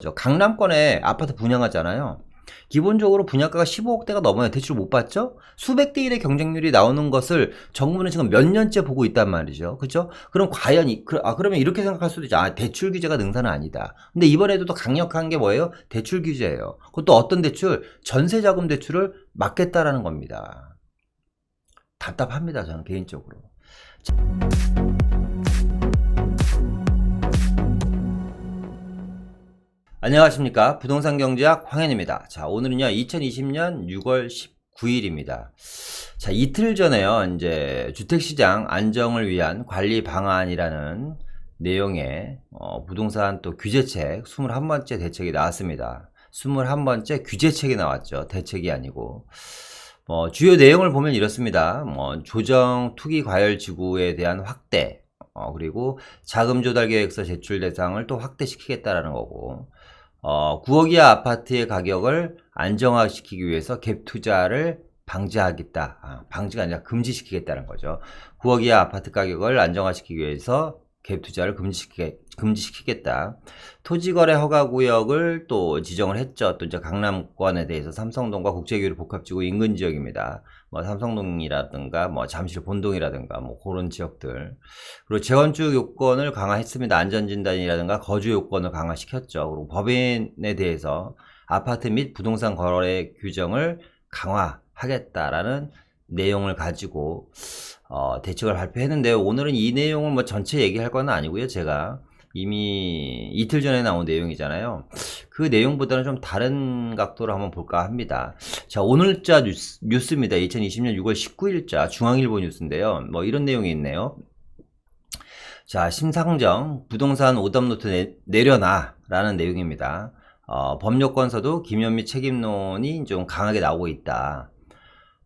저 강남권에 아파트 분양하잖아요. 기본적으로 분양가가 15억대가 넘어요. 대출 못 받죠? 수백 대 1의 경쟁률이 나오는 것을 정부는 지금 몇 년째 보고 있단 말이죠. 그죠? 그럼 과연, 이, 그, 아, 그러면 이렇게 생각할 수도 있죠. 아, 대출 규제가 능사는 아니다. 근데 이번에도 또 강력한 게 뭐예요? 대출 규제예요. 그것도 어떤 대출? 전세자금 대출을 막겠다라는 겁니다. 답답합니다. 저는 개인적으로. 안녕하십니까. 부동산 경제학 황현입니다. 자, 오늘은요, 2020년 6월 19일입니다. 자, 이틀 전에요, 이제, 주택시장 안정을 위한 관리 방안이라는 내용의, 어, 부동산 또 규제책 21번째 대책이 나왔습니다. 21번째 규제책이 나왔죠. 대책이 아니고. 뭐, 주요 내용을 보면 이렇습니다. 뭐, 조정 투기 과열 지구에 대한 확대, 어, 그리고 자금 조달 계획서 제출 대상을 또 확대시키겠다라는 거고, 어, 9억 이하 아파트의 가격을 안정화시키기 위해서 갭 투자를 방지하겠다. 아, 방지가 아니라 금지시키겠다는 거죠. 9억 이하 아파트 가격을 안정화시키기 위해서 갭 투자를 금지시키, 금지시키겠다. 토지거래 허가 구역을 또 지정을 했죠. 또 이제 강남권에 대해서 삼성동과 국제교류 복합지구 인근 지역입니다. 뭐 삼성동이라든가 뭐 잠실 본동이라든가 뭐 그런 지역들. 그리고 재건축 요건을 강화했습니다. 안전진단이라든가 거주 요건을 강화시켰죠. 그리고 법인에 대해서 아파트 및 부동산 거래 규정을 강화하겠다라는 내용을 가지고 어, 대책을 발표했는데 오늘은 이 내용을 뭐 전체 얘기할 건 아니고요. 제가 이미 이틀 전에 나온 내용이잖아요. 그 내용보다는 좀 다른 각도로 한번 볼까 합니다. 자, 오늘자 뉴스, 뉴스입니다. 2020년 6월 19일자 중앙일보 뉴스인데요. 뭐 이런 내용이 있네요. 자, 심상정 부동산 오답노트 내, 내려놔 라는 내용입니다. 어, 법요건서도 김현미 책임론이 좀 강하게 나오고 있다.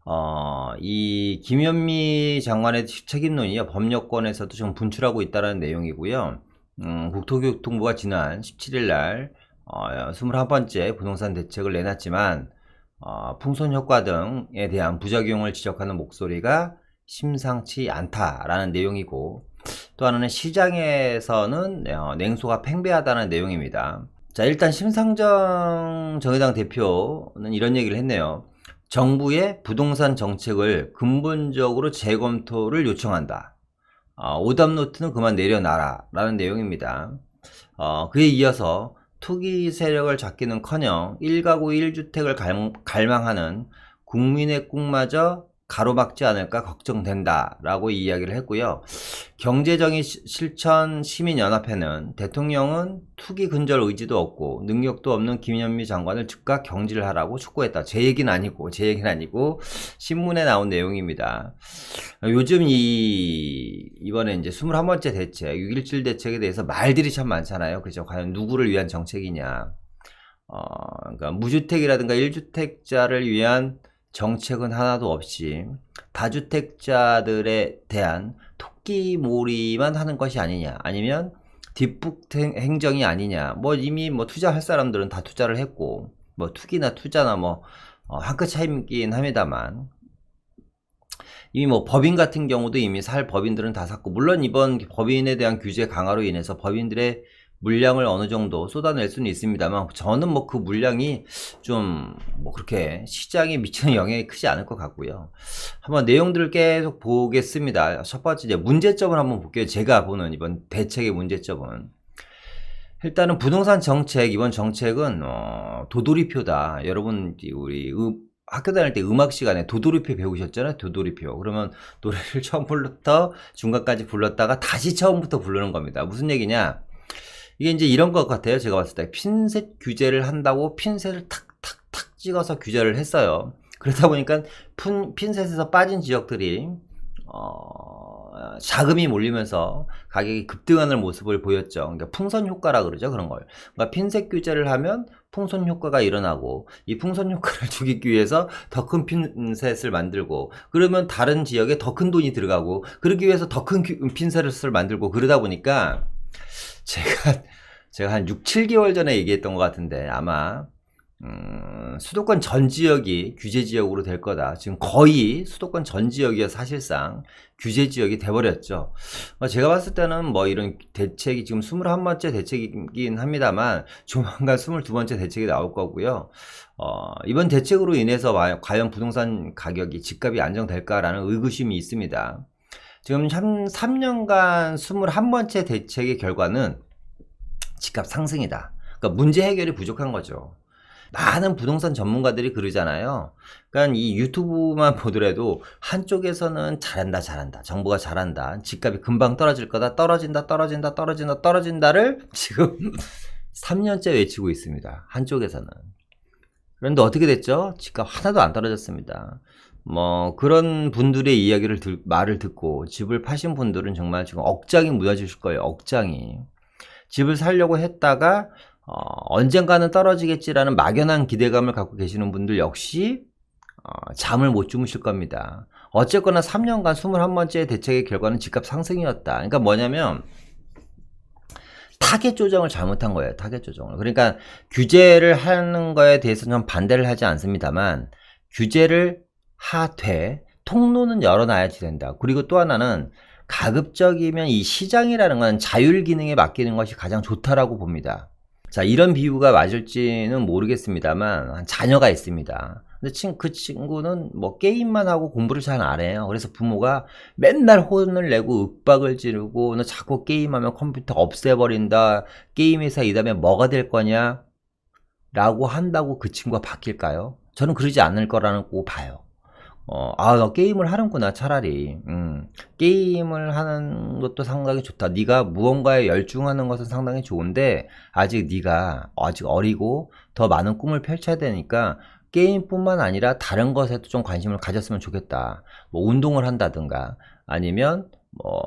어, 이 김현미 장관의 책임론이요 법요건에서도 좀 분출하고 있다는 내용이고요. 음, 국토교통부가 지난 17일 날 어, 21번째 부동산 대책을 내놨지만 어, 풍선 효과 등에 대한 부작용을 지적하는 목소리가 심상치 않다라는 내용이고 또 하나는 시장에서는 어, 냉소가 팽배하다는 내용입니다. 자 일단 심상정 정의당 대표는 이런 얘기를 했네요. 정부의 부동산 정책을 근본적으로 재검토를 요청한다. 어, 오답노트는 그만 내려놔라 라는 내용입니다. 어, 그에 이어서 투기 세력을 잡기는 커녕 1가구 1주택을 갈망하는 국민의 꿈마저 가로막지 않을까 걱정된다 라고 이야기를 했고요. 경제정의 실천 시민연합회는 대통령은 투기 근절 의지도 없고 능력도 없는 김현미 장관을 즉각 경질을 하라고 촉구했다. 제 얘기는 아니고 제 얘기는 아니고 신문에 나온 내용입니다. 요즘 이 이번에 이제 21번째 대책 6.17 대책에 대해서 말들이 참 많잖아요. 그죠? 과연 누구를 위한 정책이냐. 어, 그러니까 무주택이라든가 1주택자를 위한 정책은 하나도 없이 다주택자들에 대한 토끼몰이만 하는 것이 아니냐 아니면 뒷북 행정이 아니냐. 뭐 이미 뭐 투자할 사람들은 다 투자를 했고 뭐 투기나 투자나 뭐 어, 한끗 차이긴 합니다만. 이미 뭐 법인 같은 경우도 이미 살 법인들은 다 샀고 물론 이번 법인에 대한 규제 강화로 인해서 법인들의 물량을 어느 정도 쏟아낼 수는 있습니다만 저는 뭐 그 물량이 좀 뭐 그렇게 시장에 미치는 영향이 크지 않을 것 같고요. 한번 내용들을 계속 보겠습니다. 첫 번째 이제 문제점을 한번 볼게요. 제가 보는 이번 대책의 문제점은 일단은 부동산 정책 이번 정책은 어, 도돌이표다. 여러분 우리 음, 학교 다닐 때 음악 시간에 도돌이표 배우셨잖아요. 도돌이표. 그러면 노래를 처음부터 중간까지 불렀다가 다시 처음부터 부르는 겁니다. 무슨 얘기냐? 이게 이제 이런 것 같아요. 제가 봤을 때 핀셋 규제를 한다고 핀셋을 탁탁탁 찍어서 규제를 했어요. 그러다 보니까 핀, 핀셋에서 빠진 지역들이 어, 자금이 몰리면서 가격이 급등하는 모습을 보였죠. 그러니까 풍선 효과라 그러죠. 그런 걸. 그러니까 핀셋 규제를 하면 풍선 효과가 일어나고 이 풍선 효과를 죽이기 위해서 더 큰 핀셋을 만들고 그러면 다른 지역에 더 큰 돈이 들어가고 그러기 위해서 더 큰 핀셋을 만들고 그러다 보니까 제가 제가 한 6, 7개월 전에 얘기했던 것 같은데 아마 음, 수도권 전 지역이 규제 지역으로 될 거다. 지금 거의 수도권 전 지역이 사실상 규제 지역이 돼버렸죠. 어, 제가 봤을 때는 뭐 이런 대책이 지금 21번째 대책이긴 합니다만 조만간 22번째 대책이 나올 거고요. 어, 이번 대책으로 인해서 와- 과연 부동산 가격이 집값이 안정될까라는 의구심이 있습니다. 지금 3, 3년간 21번째 대책의 결과는 집값 상승이다. 그러니까 문제 해결이 부족한 거죠. 많은 부동산 전문가들이 그러잖아요. 그러니까 이 유튜브만 보더라도 한쪽에서는 잘한다, 잘한다. 정부가 잘한다. 집값이 금방 떨어질 거다. 떨어진다, 떨어진다, 떨어진다, 떨어진다를 지금 3년째 외치고 있습니다. 한쪽에서는. 그런데 어떻게 됐죠? 집값 하나도 안 떨어졌습니다. 뭐 그런 분들의 이야기를 들, 말을 듣고 집을 파신 분들은 정말 지금 억장이 무너지실 거예요. 억장이. 집을 살려고 했다가 어, 언젠가는 떨어지겠지라는 막연한 기대감을 갖고 계시는 분들 역시 어, 잠을 못 주무실 겁니다. 어쨌거나 3년간 21번째 대책의 결과는 집값 상승이었다. 그러니까 뭐냐면 타겟 조정을 잘못한 거예요. 타겟 조정을. 그러니까 규제를 하는 거에 대해서 는 반대를 하지 않습니다만 규제를 하되 통로는 열어놔야지 된다. 그리고 또 하나는 가급적이면 이 시장이라는 건 자율 기능에 맡기는 것이 가장 좋다라고 봅니다. 자, 이런 비유가 맞을지는 모르겠습니다만, 자녀가 있습니다. 근데 친, 그 친구는 뭐 게임만 하고 공부를 잘 안 해요. 그래서 부모가 맨날 혼을 내고 윽박을 지르고, 너 자꾸 게임하면 컴퓨터 없애버린다. 게임 회사 이 다음에 뭐가 될 거냐? 라고 한다고 그 친구가 바뀔까요? 저는 그러지 않을 거라고 봐요. 어, 아, 너 게임을 하는구나, 차라리. 음, 게임을 하는 것도 상당히 좋다. 네가 무언가에 열중하는 것은 상당히 좋은데, 아직 네가 아직 어리고 더 많은 꿈을 펼쳐야 되니까, 게임뿐만 아니라 다른 것에도 좀 관심을 가졌으면 좋겠다. 뭐, 운동을 한다든가, 아니면, 뭐,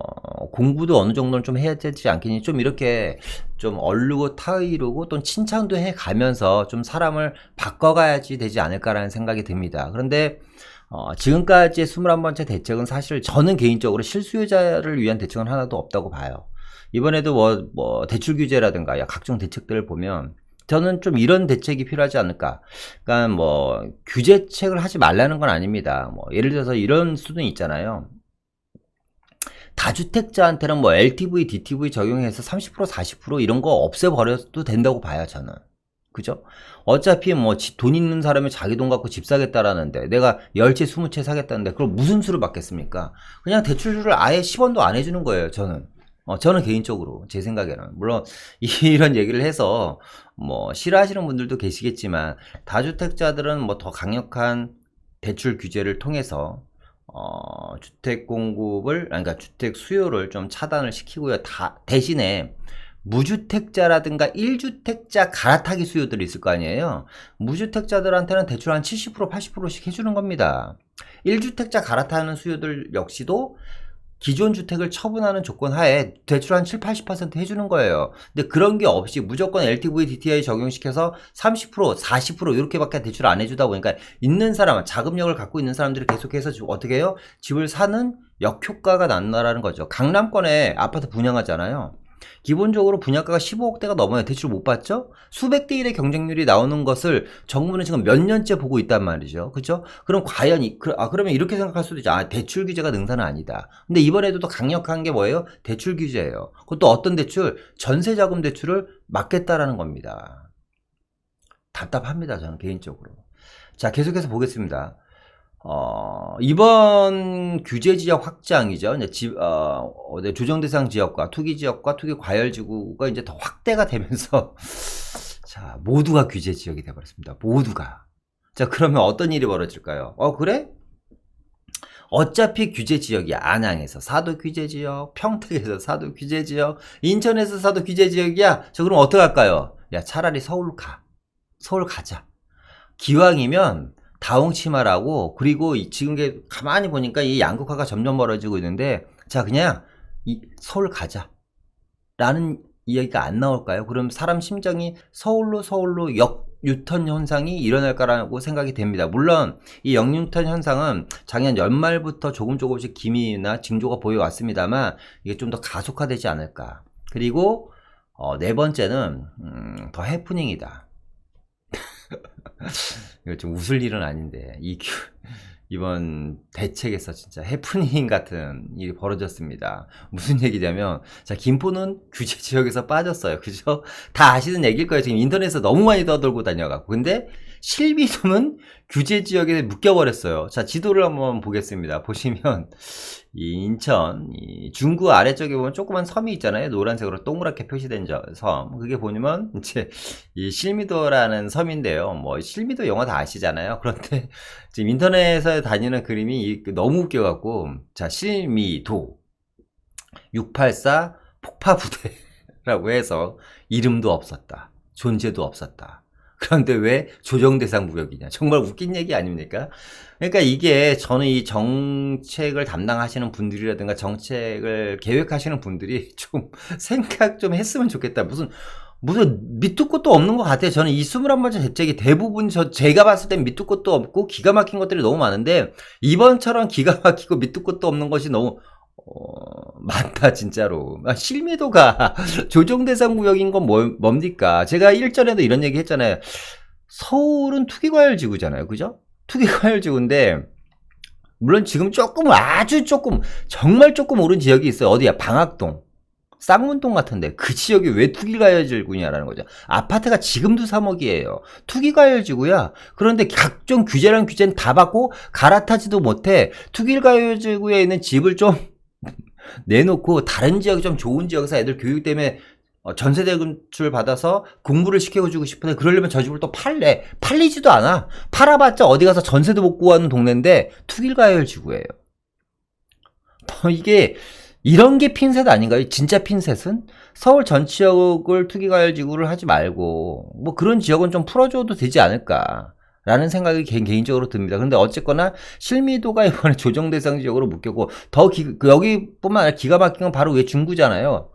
공부도 어느 정도는 좀 해야 되지 않겠니? 좀 이렇게 좀 얼르고 타이르고 또 칭찬도 해 가면서 좀 사람을 바꿔가야지 되지 않을까라는 생각이 듭니다. 그런데, 어, 지금까지의 21번째 대책은 사실 저는 개인적으로 실수요자를 위한 대책은 하나도 없다고 봐요. 이번에도 뭐, 뭐 대출 규제라든가 각종 대책들을 보면 저는 좀 이런 대책이 필요하지 않을까. 그러니까 뭐 규제책을 하지 말라는 건 아닙니다. 뭐 예를 들어서 이런 수는 있잖아요. 다주택자한테는 뭐 LTV, DTV 적용해서 30% 40% 이런 거 없애버려도 된다고 봐요, 저는. 그죠? 어차피 뭐 돈 있는 사람이 자기 돈 갖고 집 사겠다라는데 내가 10채 20채 사겠다는데 그럼 무슨 수를 받겠습니까? 그냥 대출을 아예 10원도 안 해주는 거예요 저는 어, 저는 개인적으로 제 생각에는 물론 이런 얘기를 해서 뭐 싫어하시는 분들도 계시겠지만 다주택자들은 뭐 더 강력한 대출 규제를 통해서 어, 주택 공급을 그러니까 주택 수요를 좀 차단을 시키고요 다 대신에 무주택자라든가 1주택자 갈아타기 수요들이 있을 거 아니에요. 무주택자들한테는 대출 한 70% 80%씩 해주는 겁니다. 1주택자 갈아타는 수요들 역시도 기존 주택을 처분하는 조건 하에 대출 한 7, 80% 해주는 거예요. 근데 그런 게 없이 무조건 LTV, DTI 적용시켜서 30%, 40% 이렇게밖에 대출 안 해주다 보니까 있는 사람, 자금력을 갖고 있는 사람들이 계속해서 어떻게 해요? 집을 사는 역효과가 난다라는 거죠. 강남권에 아파트 분양하잖아요. 기본적으로 분양가가 15억대가 넘어야 대출 못 받죠? 수백 대 1의 경쟁률이 나오는 것을 정부는 지금 몇 년째 보고 있단 말이죠. 그죠? 그럼 과연, 이, 그, 아, 그러면 이렇게 생각할 수도 있죠. 아, 대출 규제가 능사는 아니다. 근데 이번에도 더 강력한 게 뭐예요? 대출 규제예요. 그것도 어떤 대출? 전세 자금 대출을 막겠다라는 겁니다. 답답합니다. 저는 개인적으로. 자, 계속해서 보겠습니다. 어, 이번 규제 지역 확장이죠. 이제 지, 어, 네, 조정 대상 지역과 투기 지역과 투기 과열 지구가 이제 더 확대가 되면서 자, 모두가 규제 지역이 돼 버렸습니다. 모두가. 자, 그러면 어떤 일이 벌어질까요? 어, 그래? 어차피 규제 지역이야. 안양에서 사도 규제 지역, 평택에서 사도 규제 지역, 인천에서 사도 규제 지역이야. 저 그럼 어떡할까요? 야, 차라리 서울 가. 서울 가자. 기왕이면 다홍 치마라고 그리고 이- 지금 게 가만히 보니까 이 양극화가 점점 벌어지고 있는데 자 그냥 이 서울 가자 라는 이야기가 안 나올까요? 그럼 사람 심정이 서울로 서울로 역유턴 현상이 일어날까라고 생각이 됩니다. 물론 이 역유턴 현상은 작년 연말부터 조금 조금씩 기미나 징조가 보여왔습니다만 이게 좀 더 가속화되지 않을까. 그리고 어, 네 번째는 음, 더 해프닝이다. 이거 좀 웃을 일은 아닌데 이 규- 이번 대책에서 진짜 해프닝 같은 일이 벌어졌습니다. 무슨 얘기냐면 자 김포는 규제 지역에서 빠졌어요. 그죠? 다 아시는 얘기일 거예요. 지금 인터넷에서 너무 많이 떠돌고 다녀갖고 근데 실비도는 규제 지역에 묶여버렸어요. 자 지도를 한번 보겠습니다. 보시면 이 인천 이 중구 아래쪽에 보면 조그만 섬이 있잖아요. 노란색으로 동그랗게 표시된 저- 섬. 그게 보면 이제 이 실미도라는 섬인데요. 뭐 실미도 영화 다 아시잖아요. 그런데 지금 인터넷에 다니는 그림이 이- 너무 웃겨갖고 자 실미도 684 폭파부대라고 해서 이름도 없었다. 존재도 없었다. 그런데 왜 조정 대상 구역이냐? 정말 웃긴 얘기 아닙니까? 그러니까 이게 저는 이 정책을 담당하시는 분들이라든가 정책을 계획하시는 분들이 좀 생각 좀 했으면 좋겠다. 무슨 무슨 밑도 끝도 없는 것 같아요. 저는 이 21번째 대책이 대부분 저 제가 봤을 땐 밑도 끝도 없고 기가 막힌 것들이 너무 많은데 이번처럼 기가 막히고 밑도 끝도 없는 것이 너무 어, 많다 진짜로 아, 실미도가 조정 대상 구역인 건 뭐, 뭡니까? 제가 일전에도 이런 얘기 했잖아요. 서울은 투기과열 지구잖아요, 그죠? 투기과열 지구인데 물론 지금 조금 아주 조금 정말 조금 오른 지역이 있어요. 어디야? 방학동. 쌍문동 같은데 그 지역이 왜 투기과열지구냐라는 거죠. 아파트가 지금도 3억이에요. 투기과열지구야. 그런데 각종 규제랑 규제는 다 받고 갈아타지도 못해. 투기과열지구에 있는 집을 좀 내놓고 다른 지역 좀 좋은 지역에서 애들 교육 때문에 어, 전세 대금줄 받아서 공부를 시켜주고 싶은데 그러려면 저 집을 또 팔래. 팔리지도 않아. 팔아봤자 어디 가서 전세도 못 구하는 동네인데 투길가열 지구예요. 더 이게 이런 게 핀셋 아닌가요? 진짜 핀셋은 서울 전 지역을 투기가열 지구를 하지 말고 뭐 그런 지역은 좀 풀어줘도 되지 않을까. 라는 생각이 개, 개인 적으로 듭니다. 근데 어쨌거나 실미도가 이번에 조정 대상 지역으로 묶였고 더 기, 그 여기뿐만 아니라 기가 막힌 건 바로 왜 중구잖아요.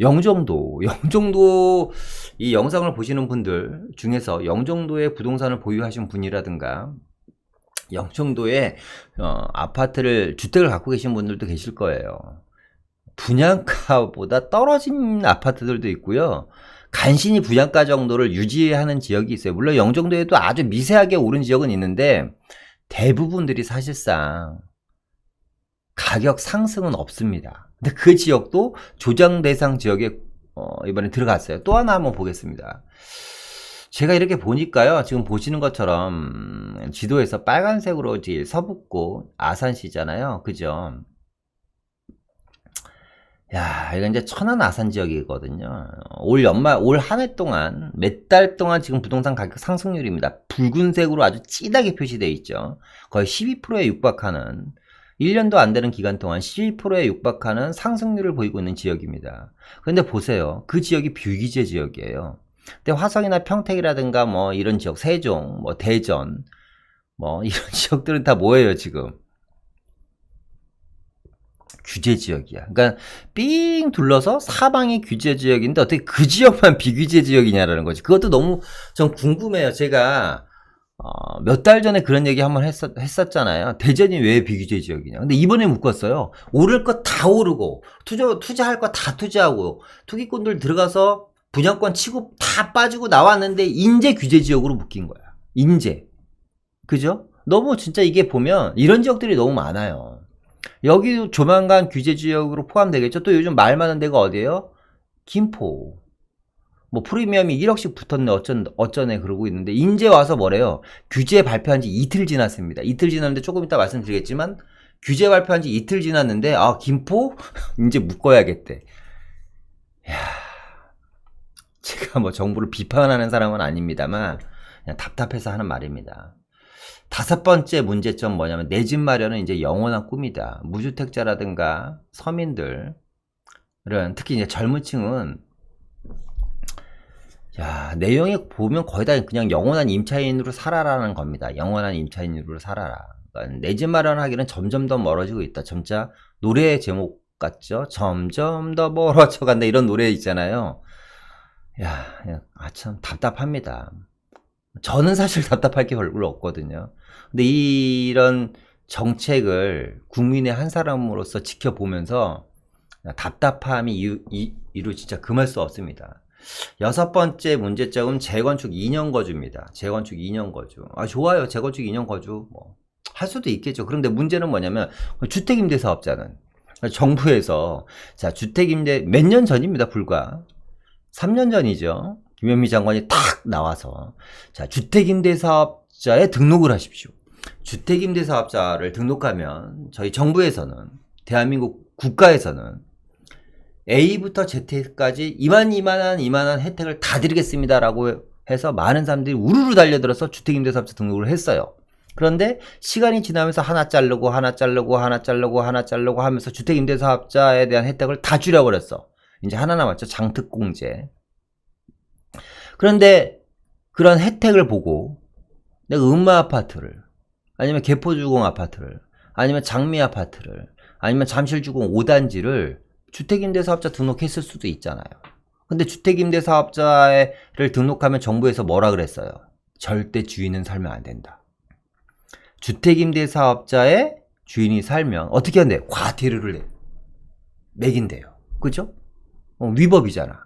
영종도, 영종도 이 영상을 보시는 분들 중에서 영종도에 부동산을 보유하신 분이라든가 영종도에 어, 아파트를 주택을 갖고 계신 분들도 계실 거예요. 분양가보다 떨어진 아파트들도 있고요. 간신히 분양가 정도를 유지하는 지역이 있어요. 물론 영종도에도 아주 미세하게 오른 지역은 있는데 대부분들이 사실상 가격 상승은 없습니다. 근데 그 지역도 조정 대상 지역에 어, 이번에 들어갔어요. 또 하나 한번 보겠습니다. 제가 이렇게 보니까요. 지금 보시는 것처럼 음, 지도에서 빨간색으로 서북고 아산시잖아요. 그죠? 야, 이건 이제 천안 아산 지역이거든요. 올 연말, 올 한 해 동안, 몇 달 동안 지금 부동산 가격 상승률입니다. 붉은색으로 아주 찌다게 표시되어 있죠. 거의 12%에 육박하는, 1년도 안 되는 기간 동안 12%에 육박하는 상승률을 보이고 있는 지역입니다. 근데 보세요. 그 지역이 비규제 지역이에요. 근데 화성이나 평택이라든가 뭐 이런 지역, 세종, 뭐 대전, 뭐 이런 지역들은 다 뭐예요, 지금? 규제 지역이야. 그러니까 삥 둘러서 사방이 규제 지역인데 어떻게 그 지역만 비규제 지역이냐라는 거지. 그것도 너무 좀 궁금해요. 제가 어, 몇 달 전에 그런 얘기 한번 했었, 했었 잖아요. 대전이 왜 비규제 지역이냐. 근데 이번에 묶었어요. 오를 거다 오르고 투자 투자할 거 다 투자하고 투기꾼들 들어가서 분양권 치고 다 빠지고 나왔는데 인제 규제 지역으로 묶인 거야. 인제. 그죠? 너무 진짜 이게 보면 이런 지역들이 너무 많아요. 여기도 조만간 규제 지역으로 포함되겠죠. 또 요즘 말 많은 데가 어디예요? 김포. 뭐 프리미엄이 1억씩 붙었네 어쩐 어쩌네 그러고 있는데 인제 와서 뭐래요? 규제 발표한 지 이틀 지났습니다. 이틀 지났는데 조금 이따 말씀드리겠지만 규제 발표한 지 이틀 지났는데 아 김포 이제 묶어야겠대. 야, 제가 뭐 정부를 비판하는 사람은 아닙니다만 그냥 답답해서 하는 말입니다. 다섯 번째 문제점 뭐냐면 내 집 마련은 이제 영원한 꿈이다. 무주택자라든가 서민들은 특히 이제 젊은 층은 야, 내용에 보면 거의 다 그냥 영원한 임차인으로 살아라는 겁니다. 영원한 임차인으로 살아라. 그러니까 내 집 마련하기는 점점 더 멀어지고 있다. 점차 노래 제목 같죠? 점점 더 멀어져 간다. 이런 노래 있잖아요. 야, 아, 참 답답합니다. 저는 사실 답답할 게 별로 없거든요. 근데 이런 정책을 국민의 한 사람으로서 지켜보면서 답답함이 이루, 이, 이루 진짜 금할 수 없습니다. 여섯 번째 문제점은 재건축 2년 거주입니다. 재건축 2년 거주. 아, 좋아요. 재건축 2년 거주. 뭐, 할 수도 있겠죠. 그런데 문제는 뭐냐면, 주택임대 사업자는 정부에서, 자, 주택임대 몇 년 전입니다. 불과. 3년 전이죠. 김현미 장관이 탁 나와서, 자, 주택임대 사업자에 등록을 하십시오. 주택임대 사업자를 등록하면, 저희 정부에서는, 대한민국 국가에서는, A부터 Z까지 이만 이만한 이만한 혜택을 다 드리겠습니다라고 해서 많은 사람들이 우르르 달려들어서 주택임대사업자 등록을 했어요. 그런데 시간이 지나면서 하나 자르고 하나 자르고 하나 자르고 하나 자르고 하면서 주택임대사업자에 대한 혜택을 다 줄여버렸어. 이제 하나 남았죠. 장특공제. 그런데 그런 혜택을 보고 내가 음마 아파트를 아니면 개포주공 아파트를 아니면 장미 아파트를 아니면 잠실주공 5단지를 주택임대사업자 등록했을 수도 있잖아요. 근데 주택임대사업자를 등록하면 정부에서 뭐라 그랬어요? 절대 주인은 살면 안 된다. 주택임대사업자의 주인이 살면 어떻게 한대? 과태료를 내. 매긴대요. 그죠? 어, 위법이잖아.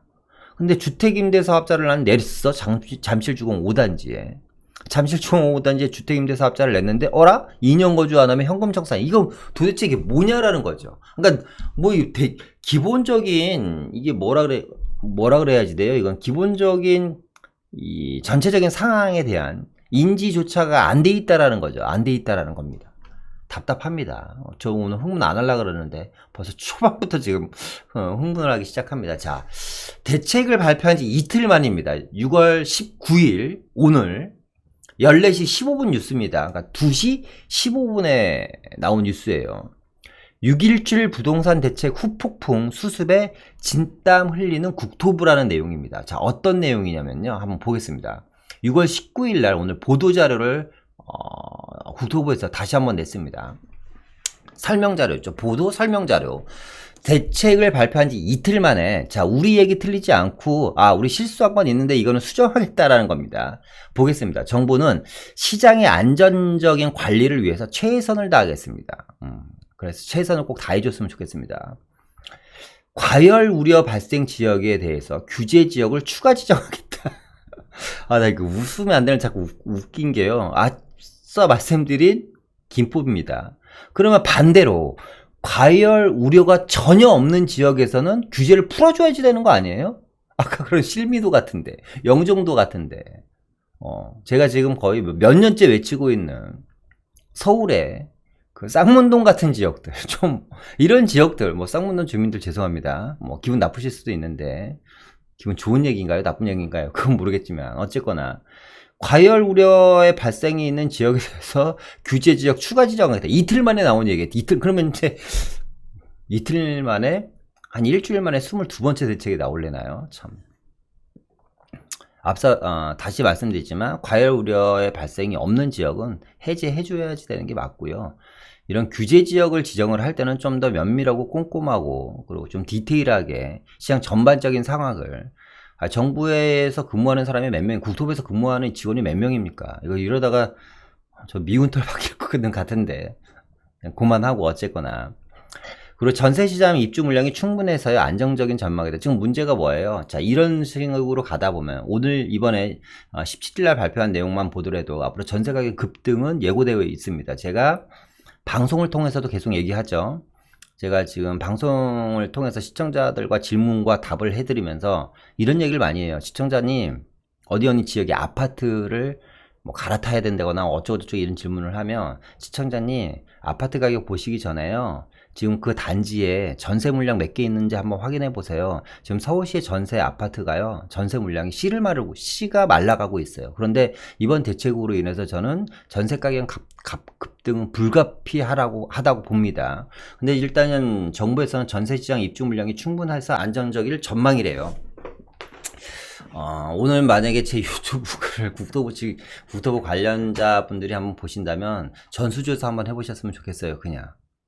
근데 주택임대사업자를 난 냈어. 잠, 잠실주공 5단지에. 잠실주공 5단지에 주택임대사업자를 냈는데 어라? 2년 거주 안 하면 현금 청산. 이거 도대체 이게 뭐냐라는 거죠. 그러니까 뭐이 대- 기본적인 이게 뭐라 그래 뭐라 그래야지 돼요? 이건 기본적인 이 전체적인 상황에 대한 인지조차가 안 돼 있다라는 거죠. 안 돼 있다라는 겁니다. 답답합니다. 어, 저 오늘 흥분 안 하려고 그러는데 벌써 초반부터 지금 어, 흥분을 하기 시작합니다. 자, 대책을 발표한 지 이틀 만입니다. 6월 19일 오늘 14시 15분 뉴스입니다. 그러니까 2시 15분에 나온 뉴스예요. 6.17 부동산 대책 후폭풍 수습에 진땀 흘리는 국토부라는 내용입니다. 자, 어떤 내용이냐면요. 한번 보겠습니다. 6월 19일 날 오늘 보도자료를 어, 국토부에서 다시 한번 냈습니다. 설명자료였죠. 보도 설명자료. 대책을 발표한 지 이틀 만에, 자, 우리 얘기 틀리지 않고, 아, 우리 실수한 건 있는데 이거는 수정하겠다라는 겁니다. 보겠습니다. 정부는 시장의 안전적인 관리를 위해서 최선을 다하겠습니다. 음, 그래서 최선을 꼭 다해줬으면 좋겠습니다. 과열 우려 발생 지역에 대해서 규제 지역을 추가 지정하겠다. 아, 나 이거 웃으면 안 되는 자꾸 웃- 웃긴 게요. 앞서 말씀드린 김법입니다. 그러면 반대로 과열 우려가 전혀 없는 지역에서는 규제를 풀어줘야지 되는 거 아니에요? 아까 그런 실미도 같은데, 영종도 같은데. 어, 제가 지금 거의 몇 년째 외치고 있는 서울의 그 쌍문동 같은 지역들, 좀, 이런 지역들, 뭐, 쌍문동 주민들 죄송합니다. 뭐, 기분 나쁘실 수도 있는데, 기분 좋은 얘기인가요? 나쁜 얘기인가요? 그건 모르겠지만, 어쨌거나, 과열 우려의 발생이 있는 지역에 대해서 규제 지역 추가 지정하겠다. 이틀 만에 나온 얘기. 이틀, 그러면 이제, 이틀 만에, 한 일주일 만에 22번째 대책이 나올래나요? 참. 앞서, 어, 다시 말씀드리지만, 과열 우려의 발생이 없는 지역은 해제해 줘야지 되는 게 맞고요. 이런 규제 지역을 지정을 할 때는 좀 더 면밀하고 꼼꼼하고, 그리고 좀 디테일하게 시장 전반적인 상황을 아, 정부에서 근무하는 사람이 몇 명, 국토부에서 근무하는 직원이 몇 명입니까? 이거 이러다가 저 미운 털 박힐 것 같은데. 그냥 그만하고 어쨌거나. 그리고 전세 시장 입주 물량이 충분해서요 안정적인 전망이다. 지금 문제가 뭐예요? 자 이런 식으로 가다 보면 오늘 이번에 17일 날 발표한 내용만 보더라도 앞으로 전세 가격 급등은 예고되어 있습니다. 제가 방송을 통해서도 계속 얘기하죠. 제가 지금 방송을 통해서 시청자들과 질문과 답을 해드리면서 이런 얘기를 많이 해요. 시청자님, 어디 어디 지역에 아파트를 뭐 갈아타야 된다거나 어쩌고저쩌고 이런 질문을 하면 시청자님, 아파트 가격 보시기 전에요. 지금 그 단지에 전세 물량 몇 개 있는지 한번 확인해 보세요. 지금 서울시의 전세 아파트가요. 전세 물량이 씨를 마르고 씨가 말라가고 있어요. 그런데 이번 대책으로 인해서 저는 전세 가격 급, 급, 급등은 불가피하라고 하다고 봅니다. 근데 일단은 정부에서는 전세 시장 입주 물량이 충분해서 안정적일 전망이래요. 어, 오늘 만약에 제 유튜브를 국토부 지 국토부 관련자 분들이 한번 보신다면 전수조사 한번 해보셨으면 좋겠어요. 그냥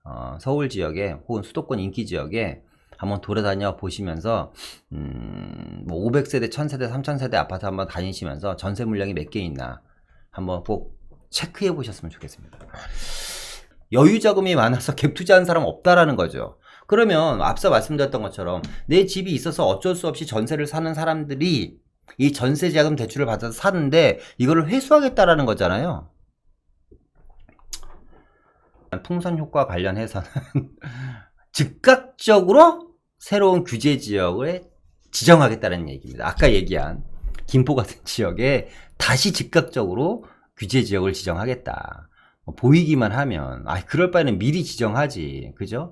어, 서울 지역에 혹은 수도권 인기 지역에 한번 돌아다녀 보시면서 음, 뭐 500세대, 1000세대, 3000세대 아파트 한번 다니시면서 전세 물량이 몇 개 있나 한번 꼭 체크해 보셨으면 좋겠습니다. 여유 자금이 많아서 갭 투자한 사람 없다라는 거죠. 그러면 앞서 말씀드렸던 것처럼 내 집이 있어서 어쩔 수 없이 전세를 사는 사람들이 이 전세 자금 대출을 받아서 사는데 이거를 회수하겠다라는 거잖아요. 풍선 효과 관련해서는 즉각적으로 새로운 규제 지역을 지정하겠다는 얘기입니다. 아까 얘기한 김포 같은 지역에 다시 즉각적으로 규제 지역을 지정하겠다. 뭐 보이기만 하면 아 그럴 바에는 미리 지정하지 그죠?